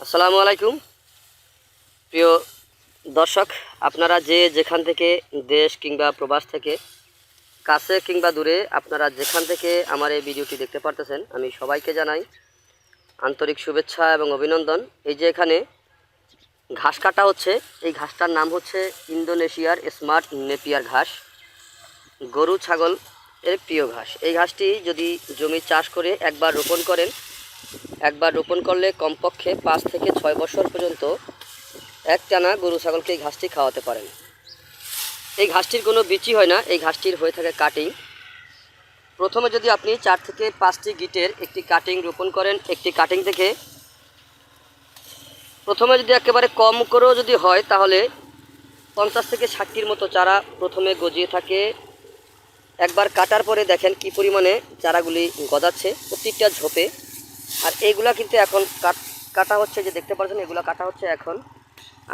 আসসালামু আলাইকুম। প্রিয় দর্শক, আপনারা যে যেখান থেকে দেশ কিংবা প্রবাস থেকে, কাছে কিংবা দূরে আপনারা যেখান থেকে আমার এই ভিডিওটি দেখতে পারতেছেন, আমি সবাইকে জানাই আন্তরিক শুভেচ্ছা এবং অভিনন্দন। এই যে এখানে ঘাস কাটা হচ্ছে, এই ঘাসটার নাম হচ্ছে ইন্দোনেশিয়ার স্মার্ট নেপিয়ার ঘাস। গরু, ছাগল, এর প্রিয় ঘাস। এই ঘাসটি যদি জমি চাষ করে একবার রোপণ করেন একবার রোপণ করলে কমপক্ষে পাঁচ থেকে ছয় বছর পর্যন্ত এক টানা গরু ছাগলকে এই ঘাসটি খাওয়াতে পারেন। এই ঘাসটির কোনো বিচি হয় না, এই ঘাসটির হয়ে থাকে কাটিং। প্রথমে যদি আপনি চার থেকে পাঁচটি গিটের একটি কাটিং রোপণ করেন, একটি কাটিং থেকে প্রথমে যদি একেবারে কম করেও যদি হয়, তাহলে পঞ্চাশ থেকে ষাটটির মতো চারা প্রথমে গজিয়ে থাকে। একবার কাটার পরে দেখেন কি পরিমাণে চারাগুলি গজাচ্ছে প্রত্যেকটা ঝোপে। আর এইগুলা কিন্তু এখন কাট হচ্ছে, যে দেখতে পাচ্ছেন, এগুলো কাটা হচ্ছে এখন।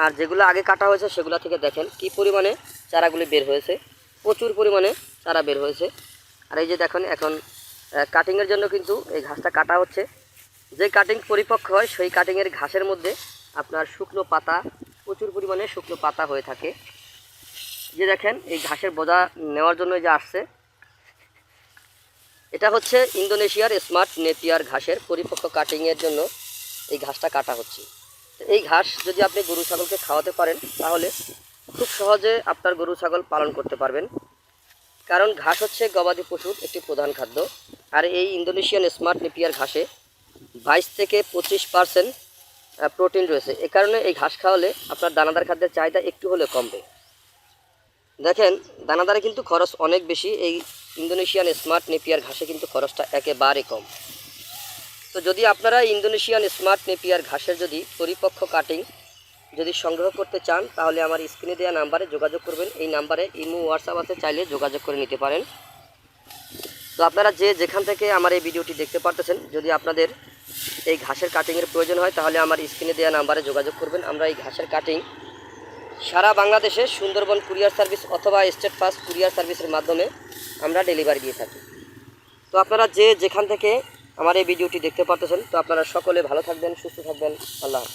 আর যেগুলো আগে কাটা হয়েছে, সেগুলো থেকে দেখেন কি পরিমাণে চারাগুলি বের হয়েছে। প্রচুর পরিমাণে চারা বের হয়েছে। আর এই যে দেখেন, এখন কাটিংয়ের জন্য কিন্তু এই ঘাসটা কাটা হচ্ছে। যে কাটিং পরিপক্ক হয়, সেই কাটিংয়ের ঘাসের মধ্যে আপনার শুকনো পাতা, প্রচুর পরিমাণে শুকনো পাতা হয়ে থাকে। যে দেখেন, এই ঘাসের বোঝা নেওয়ার জন্য যে আসছে এটা হচ্ছে ইন্দোনেশিয়ার স্মার্ট নেপিয়ার ঘাসের পরিপক্ক কাটিংয়ের জন্য এই ঘাসটা কাটা হচ্ছে। এই ঘাস যদি আপনি গরু ছাগলকে খাওয়াতে পারেন, তাহলে খুব সহজে আপনার গরু ছাগল পালন করতে পারবেন। কারণ ঘাস হচ্ছে গবাদি পশুর একটি প্রধান খাদ্য। আর এই ইন্দোনেশিয়ান স্মার্ট নেপিয়ার ঘাসে বাইশ থেকে পঁচিশ পার্সেন্ট প্রোটিন রয়েছে। এ কারণে এই ঘাস খাওয়ালে আপনার দানাদার খাদ্যের চাহিদা একটু হলে কমবে। দেখেন, দানাদারে কিন্তু খরচ অনেক বেশি এই ইন্দোনেশিয়ান স্মার্ট নেপিয়ার ঘাসে কিন্তু খরচটা একেবারে কম। তো যদি আপনারা ইন্দোনেশিয়ান স্মার্ট নেপিয়ার ঘাসের যদি পরিপক্ক কাটিং যদি সংগ্রহ করতে চান, তাহলে আমার স্ক্রিনে দেওয়া নাম্বারে যোগাযোগ করবেন। এই নাম্বারে ইমো, হোয়াটসঅ্যাপ আছে, চাইলে যোগাযোগ করে নিতে পারেন। তো আপনারা যে যেখান থেকে আমার এই ভিডিওটি দেখতে পারতেছেন, যদি আপনাদের এই ঘাসের কাটিংয়ের প্রয়োজন হয়, তাহলে আমার স্ক্রিনে দেওয়া নাম্বারে যোগাযোগ করবেন। আমরা এই ঘাসের কাটিং সারা বাংলাদেশে সুন্দরবন কুরিয়ার সার্ভিস অথবা স্টেট ফাস্ট কুরিয়ার সার্ভিসের মাধ্যমে আমরা ডেলিভারি দিয়ে থাকি। তো আপনারা যে যেখান থেকে আমার এই ভিডিওটি দেখতে পারতেছেন, তো আপনারা সকলে ভালো থাকবেন, সুস্থ থাকবেন। আল্লাহ হাফেজ।